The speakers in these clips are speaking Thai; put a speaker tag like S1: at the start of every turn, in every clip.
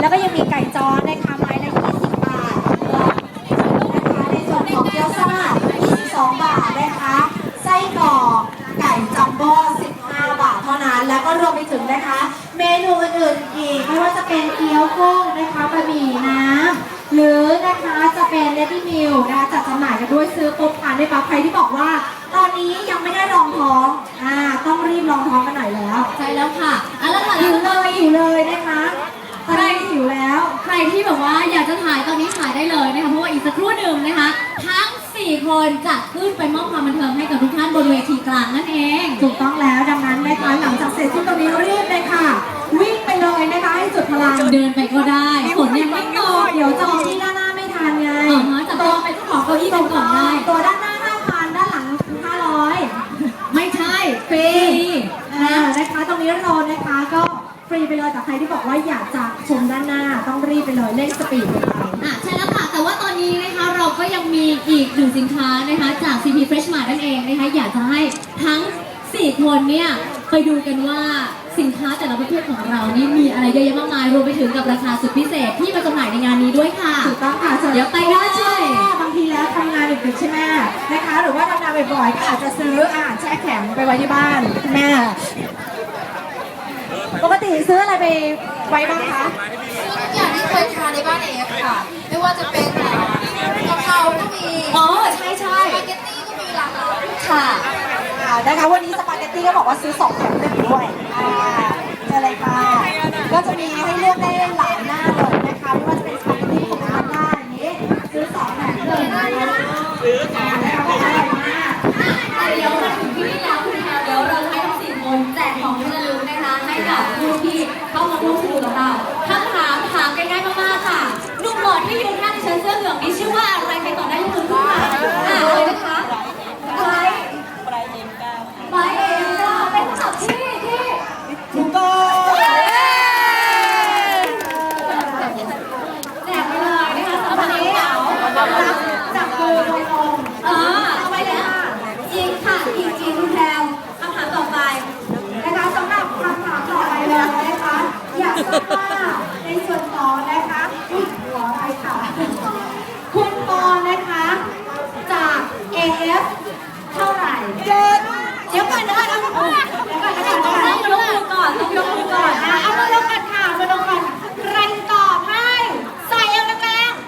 S1: แล้วก็ยังมีไก่จอนะคะไม้ละ20 บาทนะคะในส่วนของเกี๊ยวซ่า22 บาทนะคะไส้กรอกไก่จัมโบ้15 บาทเท่านั้น แล้วก็รวมไปถึงนะคะ เมนูอื่นๆอีกไม่ว่าจะเป็นเกี๊ยวกุ้งนะคะบะหมี่น้ำหรือนะคะจะเป็นเลดี้มิลนะคะจัดจำหน่ายกันด้วยซื้อปุ๊บทานได้ปั๊บใครที่บอกว่า ตอนนี้ยังไม่ได้รองท้องอ่าต้องรีบรองท้องกันหน่อยแล้ว
S2: ใช่แล้วค่ะอะแล้วหลัง
S1: หิว
S2: จาก
S1: เลยหิวเลยนะคะ ตอนนี้หิวแล้ว
S2: ใครที่แบบว่าอยากจะถ่ายตอนนี้ถ่ายได้เลยนะคะเพราะว่าอีกสักครู่หนึ่งนะคะ ทั้ง 4 คนจะขึ้นไปมอบความบันเทิงให้กับทุกท่านบนเวทีกลางนั่นเอง
S1: ถูกต้องแล้วดังนั้นนะคะหลังจากเสร็จสิ้นตรงนี้รีบเลยค่ะ วิ่งไปเลยนะคะให้สุดพลัง
S2: เดินไปก็ได้ฝนยังไม่ตก
S1: เดี๋ยวจองที่ด้านหน้าไม่ทันไง
S2: อ๋อฮะจะจองไปขอเก้าอี้กันก่อนได้
S1: ตัวด้
S2: ไป
S1: เลยเร่งสปีดไปเลย
S2: อะใช่แล้วค่ะ แต่ว่าตอนนี้นะคะเราก็ยังมีอีกหนึ่งสินค้านะคะ จาก CP Fresh Mart นั่นเองนะคะ อยากจะให้ทั้ง 4 คนเนี่ย ไปดูกันว่าสินค้าแต่ละประเภทของเรานี่มีอะไรเยอะแยะมากมาย รวมไปถึงกับราคาสุดพิเศษที่มาจำหน่ายในงานนี้ด้วยค่ะ
S1: ถูกต้องค่ะส่วน
S2: เดี๋ยวไปได้
S1: ใช่บางทีแล้วทำงานดึกๆใช่ไหมนะคะ หรือว่าทำงานบ่อยๆก็อาจจะซื้ออาหารแช่แข็งไปไว้ที่บ้านแม่ปกติซื้ออะไรไปไว้บ้างคะ
S3: ทุกอย่างที่ เคยทานในบ้านเอฟค่ะ ไม่ว่าจะเป็นกะเพราก็มี
S2: อ๋อใช่ใช่
S3: สปาเกตตี้ก็มีหลากหลาย
S2: ค่ะ
S1: อ่านะคะวันนี้สปาเกตตี้ก็บอกว่าซื้อสองแถมหนึ่งด้วยอ่าเจอเลยค่ะก็จะมีให้เลือกได้หลายหน้าเลย
S2: ในส่วน
S1: ของนะคะอุ๊ยหัวอะไรค่ะ คุณปอนะคะจาก AF เท่าไหร่เจ็ดเดี๋ยวก่อนนะคะเดี๋ยวก่อนเดี๋ยวก่อนเดี๋ยวก่อน
S2: ต้องยกมือก่อนต้องยกมือก่อน
S1: อะเอามาลงกันค่ะมาลงกันใครตอบให้ใส่เอวแรงๆ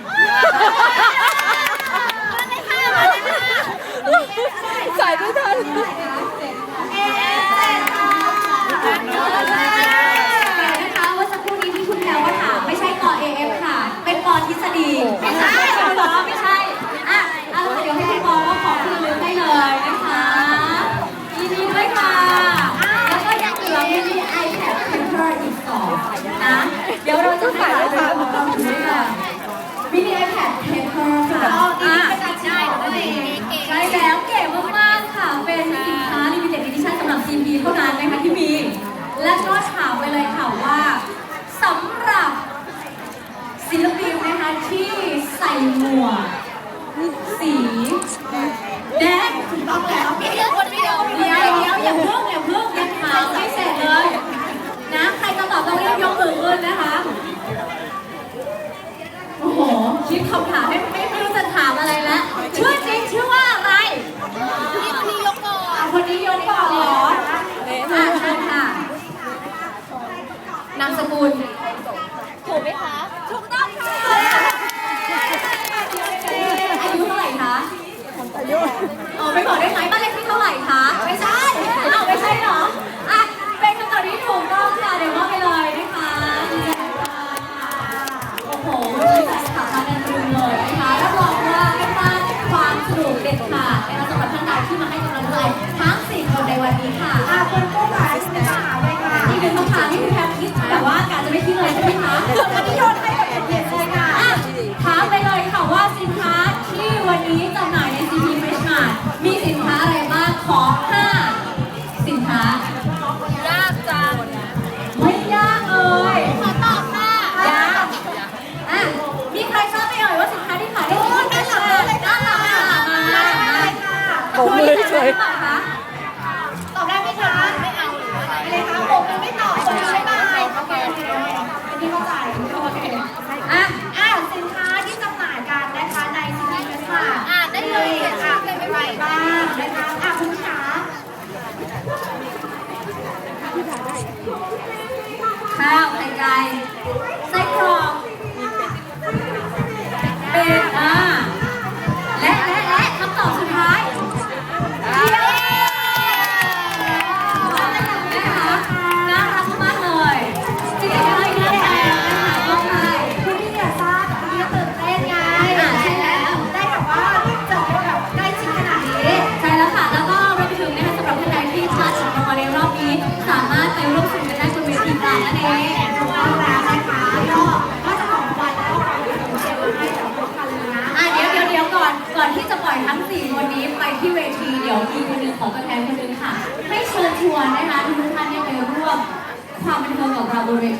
S1: ใส่ไม่ทัน
S2: นะคะว่าสักครู่นี้ที่คุณแพรว่าถามไม่ใช่กอ AF ค่ะ เป็นกอทฤษฎีไม่ใช่เหรอไม่ใช่อะเอาละค่ะเดี๋ยวให้คุณปอว่าของที่ระลึกได้เลยนะคะยินดีด้วยค่ะแล้วก็ยังเหลือมินิ iPad Temper อีกสองนะ เดี๋ยวเราจะใส่ไว้ค่ะของเราด้วยค่ะมินิ iPad Temper ค่ะอะใช่ใช่แล้วเก๋มากๆค่ะ เป็นสินค้า limited edition สำหรับ CP เท่านั้นนะคะที่มี และก็ถามไปเลยค่ะว่าสำหรับศิลปินนะคะที่ใส่หมวกสีแดงถูกต้องแล้ว
S3: มีเรื่องคนวิดีโอ
S2: เดี๋ยวเดี๋ยวอย่าเพิ่งอย่าเพิ่งยังถามไม่เสร็จเลย นะ ใครจะตอบต้องรีบยกมือขึ้นนะคะ โอ้โห คิดคำถามไม่ไม่ไม่รู้จะถามอะไรแล้วชื่อจริงชื่อว่าอะไร
S3: นี่คนนี้ยกก่อน
S2: อะคนนี้ยกก่อนเหรออะเชิญค่ะนามสกุลถูกไหมคะถูกต้องค่ะอายุเท่าไหร่คะอายุอ๋อไม่บอกได้ไหม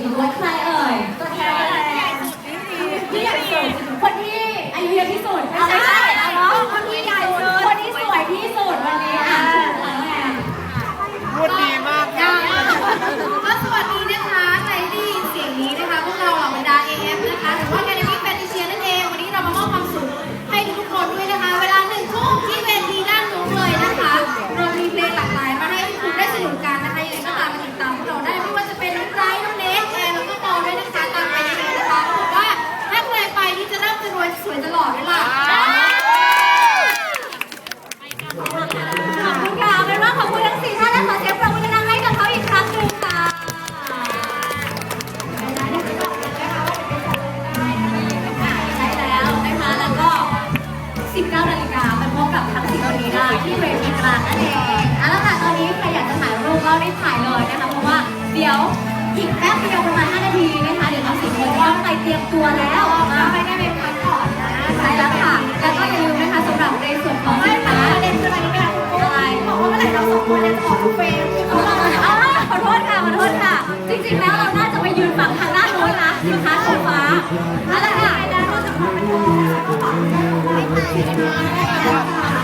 S2: ทิ นั่นเองเอา
S1: ละ
S2: ค่ะ
S1: ตอนนี้ใคร
S2: อยากจะถ่าย
S1: รูปก็รีบถ่ายเลยนะคะเพราะว่าเดี๋ยวอีกแป๊บเดียวประมาณ5นาทีนะคะเดี๋ยวเราสี่คนก็ไปเตรียมตัวแล้วไปได้ไปพักผ่อนนะใช่แล้วค่ะแล้วก็อย่าลืมนะคะสำหรับในส่วนของสินค้าประเด็นคืออะไรเนี่ยอะไรบอกว่าเมื่อไหร่เราสองคนจะขอดูเฟรมขอโทษค่ะขอโทษค่ะ จริงๆแล้วเราน่าจะไปยืนฝั่งทางด้านโน้นนะสินค้าสีฟ้าเอาละค่ะแล้วก็จะขอเป็นโนะคะก็ฝากไว้ถ่ายสินค้านะคะที่วันนี้นะคะก็หาโรงฝ่านนี้ไม่ใช่เราจะทำอะไรจะถึงวันที่ใช้สินค้าแบรนด์นะ